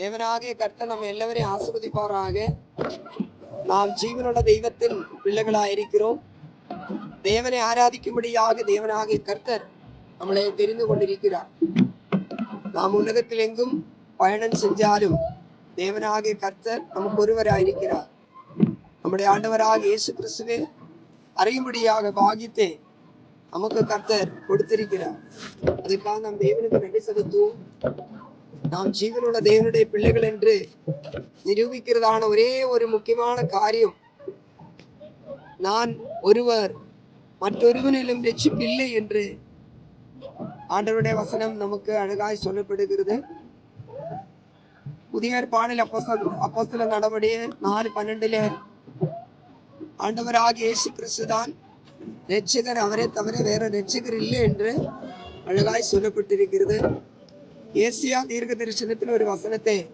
தேவனாகிய கர்த்தர் நம்ம எல்லாவரையும் ஆசிர்வதிப்பாராக. நாம் ஜீவனோட தெய்வத்தின் பிள்ளைகளாயிருக்கிறோம். தேவனை ஆராதிக்கும்படியாக தேவனாகிய கர்த்தர் நம்மளை தெரிந்து கொண்டிருக்கிறார். நாம் உலகத்தில் எங்கும் பயணம் செஞ்சாலும் தேவனாகிய கர்த்தர் நமக்கு ஒருவராயிருக்கிறார் நம்முடைய ஆண்டவராக இயேசு கிறிஸ்துவே அறியும்படியாக பாகித்தே நமக்கு கர்த்தர் கொடுத்திருக்கிறார். அதுக்காக நம் தேவனுக்கு நன்றி செலுத்துவோம். நாம் ஜீவனுள்ள தேவனுடைய பிள்ளைகள் என்று நிரூபிக்கிறதான ஒரே ஒரு முக்கியமான காரியம். நான் ஒருவர் மற்றொருவனிலும் இல்லை என்று ஆண்டவருடைய வசனம் நமக்கு அழகாய் சொல்லப்படுகிறது. புதிய ஏற்பாடில் அப்போஸ்தல அப்போஸ்தல நடவடிய நாலு பன்னெண்டுல ஆண்டவராக இயேசு கிறிஸ்துதான் ரட்சகர் அவரே தவிர வேற ரட்சகர் இல்லை என்று அழகாய் சொல்லப்பட்டிருக்கிறது. ஏசியா தீர்க்க தரிசனத்தில் ஒரு வசனத்தை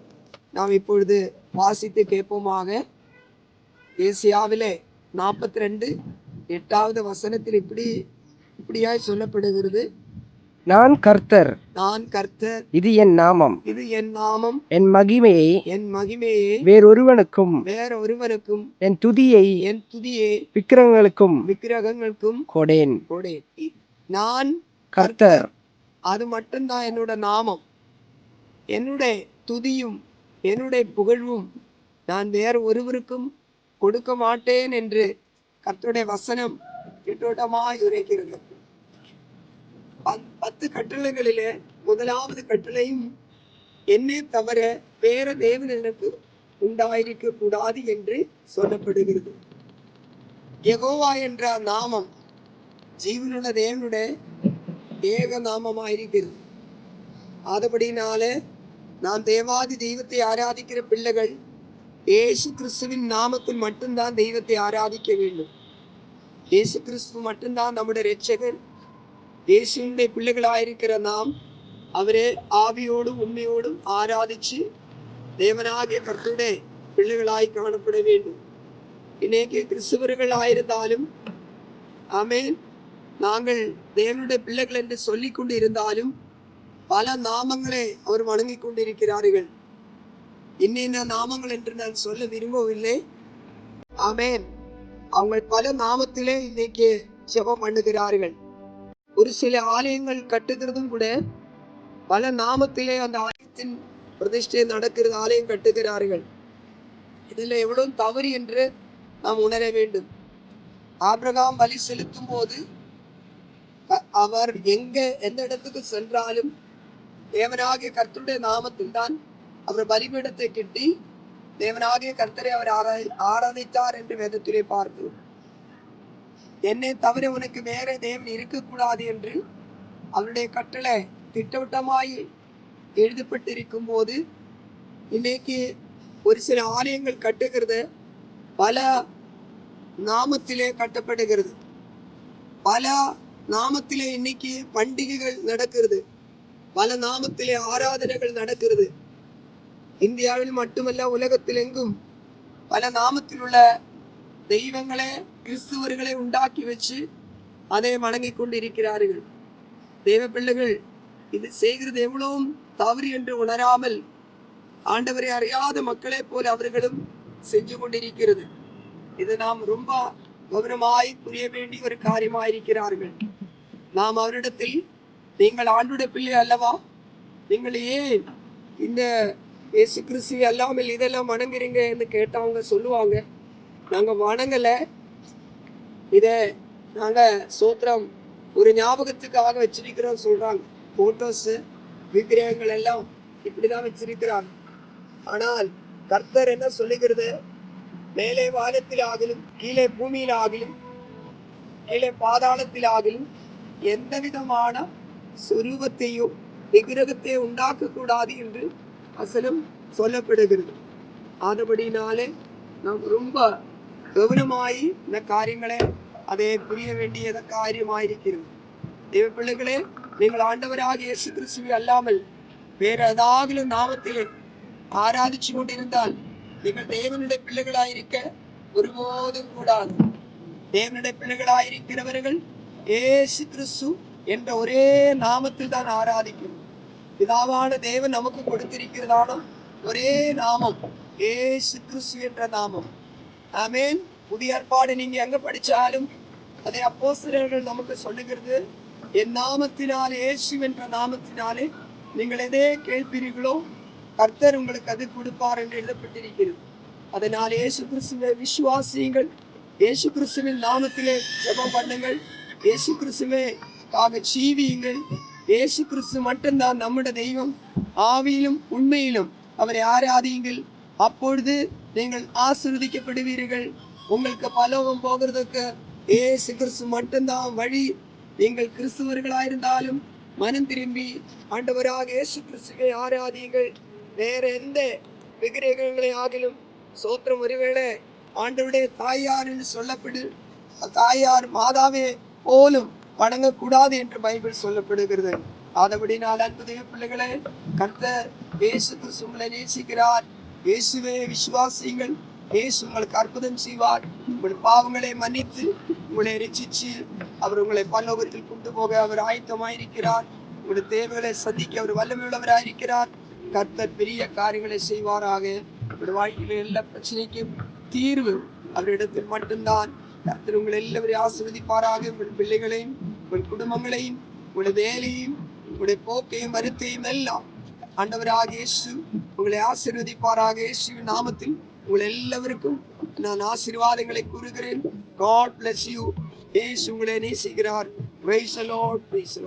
நாம் இப்பொழுது வாசித்து கேட்போமாக. ஏசியாவிலே நாற்பத்தி ரெண்டு எட்டாவது வசனத்தில் இப்படி இப்படியாய் சொல்லப்படுகிறது. நான் கர்த்தர். நான் கர்த்தர். இது என் நாமம். இது என் நாமம். என் மகிமையை என் மகிமையை வேறொருவனுக்கும் வேற ஒருவருக்கும் என் துதியை என் துதியை விக்கிரகங்களுக்கும் விக்கிரகங்களுக்கும் கொடேன். கொடேன். நான் கர்த்தர். அது மட்டும்தான் என்னோட நாமம். என்னுடைய துதியும் என்னுடைய புகழ்வும் நான் வேறு ஒருவருக்கும் கொடுக்க மாட்டேன் என்று கர்த்தருடைய வசனம் திட்டோட்டமாய் உரைக்கிறது. பத்து கட்டளைகளிலே முதலாவது கட்டளையும் என்னை தவிர வேற தேவன் எனக்கு உண்டாயிருக்க கூடாது என்று சொல்லப்படுகிறது. எகோவா என்ற நாமம் ஜீவனுள்ள தேவனுடைய ஏக நாமமாயிருக்கிறது. அதுபடினாலே நான் தேவாதி தெய்வத்தை ஆராதிக்கிற பிள்ளைகள் ஏசு கிறிஸ்துவின் நாமத்தில் மட்டும்தான் தெய்வத்தை ஆராதிக்க வேண்டும். ஏசு கிறிஸ்து மட்டும்தான் நம்முடைய இரட்சகர். இயேசுடைய பிள்ளைகளாயிருக்கிற நாம் அவரே ஆவியோடும் உண்மையோடும் ஆராதிச்சு தேவனாகிய கர்த்தருடைய பிள்ளைகளாய் காணப்பட வேண்டும். இன்னைக்கு கிறிஸ்துவர்கள் ஆயிருந்தாலும் ஆமென் நாங்கள் தேவனுடைய பிள்ளைகள் என்று சொல்லிக் கொண்டு இருந்தாலும் பல நாமங்களை அவர் வணங்கி கொண்டிருக்கிறார்கள் இன்னென்ன நாமங்கள் என்று நான் சொல்ல விரும்பவில்லை. ஆமேன். அவங்க பல நாமத்திலே இன்னைக்கு ஜெபம் பண்ணுகிறார்கள். ஒரு சில ஆலயங்கள் கட்டுகிறதும் கூட பல நாமத்திலே அந்த ஆலயத்தின் பிரதிஷ்டை நடக்கிறது ஆலயம் கட்டுகிறார்கள். இதில் எவ்வளவு தவறு என்று நாம் உணர வேண்டும். ஆபிரகாம் பலி செலுத்தும் போது அவர் எங்க எந்த இடத்துக்கு சென்றாலும் தேவனாகிய கர்த்தருடைய நாமத்தில் தான் அவர் பலிபீடத்தை கிட்டி தேவனாகிய கர்த்தரை அவர் ஆராதித்தார் என்று வேதத்திலே பார்க்கிறோம் என்னை தவிர உனக்கு வேற தேவன் இருக்கக்கூடாது என்று அவருடைய கட்டளை திட்டவட்டமாய் எழுதப்பட்டிருக்கும் போது இன்னைக்கு ஒரு சில ஆலயங்கள் கட்டுகிறது பல நாமத்திலே கட்டப்படுகிறது பல நாமத்திலே இன்னைக்கு பண்டிகைகள் நடக்கிறது பல நாமத்திலே ஆராதனைகள் நடக்கிறது இந்தியாவில் மட்டுமல்ல உலகத்தில் எங்கும் பல நாமத்தில் உள்ள தெய்வங்களே கிறிஸ்துவர்களை உண்டாக்கி வச்சு அதை வணங்கி கொண்டு இருக்கிறார்கள் தெய்வ பிள்ளைகள் இது செய்கிறது எவ்வளவும் தவறு என்று உணராமல் ஆண்டவரை அறியாத மக்களை போல அவர்களும் செஞ்சு கொண்டிருக்கிறது இது நாம் ரொம்ப கவனமாய் புரிய வேண்டிய ஒரு காரியமாயிருக்கிறார்கள் நாம் அவரிடத்தில் நீங்கள் ஆண்டுடைய பிள்ளை அல்லவா? நீங்கள் ஏன் இந்த இயேசு கிறிஸ்து அல்லாமல் இதெல்லாம் வணங்குறீங்க என்று கேட்டவங்க சொல்லுவாங்க. நாங்கள் வணங்கலை. இதை நாங்கள் சோத்திரம் ஒரு ஞாபகத்துக்காக வச்சிருக்கிறோம் சொல்கிறாங்க ஃபோட்டோஸு விக்கிரகங்கள் எல்லாம் இப்படிதான் வச்சிருக்கிறாங்க. ஆனால் கர்த்தர் என்ன சொல்லுகிறது? மேலே வானத்தில் ஆகிலும் கீழே பூமியில் ஆகிலும் கீழே பாதாளத்தில் ஆகிலும் எந்த விதமான சுரூபத்தையும் விக்கிரகத்தை உண்டாக்க கூடாது என்று வசனம் சொல்லப்படுகிறது ஆனபடினாலே நாம் ரொம்ப கவனமாய் இந்த காரியங்களை அதை புரிய வேண்டிய காரியமாயிருக்கிறது தேவ பிள்ளைகளே நீங்கள் ஆண்டவராக இயேசு கிறிஸ்துவை அல்லாமல் வேற ஏதாவது நாமத்திலே ஆராதிச்சு கொண்டிருந்தால் நீங்கள் தேவனுடைய பிள்ளைகளாயிருக்க ஒருபோதும் கூடாது தேவனுடைய பிள்ளைகளாயிருக்கிறவர்கள் இயேசு கிறிஸ்து என்ற ஒரே நாமத்தில் தான் ஆராதிக்கும் பிதாவான தேவன் நமக்கு கொடுத்திருக்கிறதான ஒரே நாமம் ஏசு கிறிஸ்து என்ற நாமம். ஆமேன். புதிய ஏற்பாடு நீங்க எங்க படிச்சாலும் அதை அப்போஸ்தலர்கள் நமக்கு சொல்லுகிறது. என் நாமத்தினாலே ஏசு என்ற நாமத்தினாலே நீங்கள் எதே கேட்பீர்களோ கர்த்தர் உங்களுக்கு அது கொடுப்பார் என்று எழுதப்பட்டிருக்கிறது. அதனால் இயேசு கிறிஸ்துவை விசுவாசியுங்கள். இயேசு கிறிஸ்துவின் நாமத்திலே ஜெபம் பண்ணுங்கள். இயேசு கிறிஸ்துவே ஆக ஜீவியுங்கள். ஏசு கிறிஸ்து மட்டும்தான் நம்முடைய தெய்வம். ஆவியிலும் உண்மையிலும் அவரை ஆராதியுங்கள். அப்பொழுது நீங்கள் ஆசிர்வதிக்கப்படுவீர்கள். உங்களுக்கு பலவும் போகிறதுக்கு ஏசு கிறிஸ்து மட்டும்தான் வழி. நீங்கள் கிறிஸ்துவர்களாயிருந்தாலும் மனம் திரும்பி ஆண்டவராக இயேசு கிறிஸ்துவை ஆராதியுங்கள். வேற எந்த விக்கிரகங்களை ஆகிலும் சோத்திரம் ஒருவேளை ஆண்டவருடைய தாயார் என்று சொல்லப்படு தாயார் மாதாவே போலும் வணங்கக்கூடாது என்று பைபிள் சொல்லப்படுகிறது. ஆதபடினால் அன்பு பிள்ளைகளே கர்த்தர் இயேசு கிறிஸ்து நேசிக்கிறார். இயேசுவே விசுவாசியுங்கள். இயேசு உங்களுக்கு அற்புதம் செய்வார். உங்கள் பாவங்களை மன்னித்து உங்களை ரட்சிச்சு அவர் உங்களை பல்லோகத்தில் கொண்டு போக அவர் ஆயத்தமாயிருக்கிறார். உங்களுடைய தேவைகளை சந்திக்க அவர் வல்லமையுள்ளவராயிருக்கிறார். கர்த்தர் பெரிய காரியங்களை செய்வாராக. உங்களுடைய வாழ்க்கையில் எல்லா பிரச்சனைக்கும் தீர்வு அவரிடத்தில் மட்டும்தான். கர்த்தர் உங்களை எல்லாவரையும் ஆசிர்வதிப்பாராக. உங்கள் பிள்ளைகளையும் உங்கள் குடும்பங்களையும் உங்களுடைய வேலையும் உங்களுடைய போக்கையும் வருத்தையும் எல்லாம் ஆண்டவராக இயேசு உங்களை ஆசீர்வதிப்பாராக இயேசுவின் நாமத்தில் உங்கள் எல்லாருக்கும் நான் ஆசீர்வாதங்களை கூறுகிறேன். காட் பிளஸ் யூ இயேசு உங்களை நேசிக்கிறார். Praise the lord praise the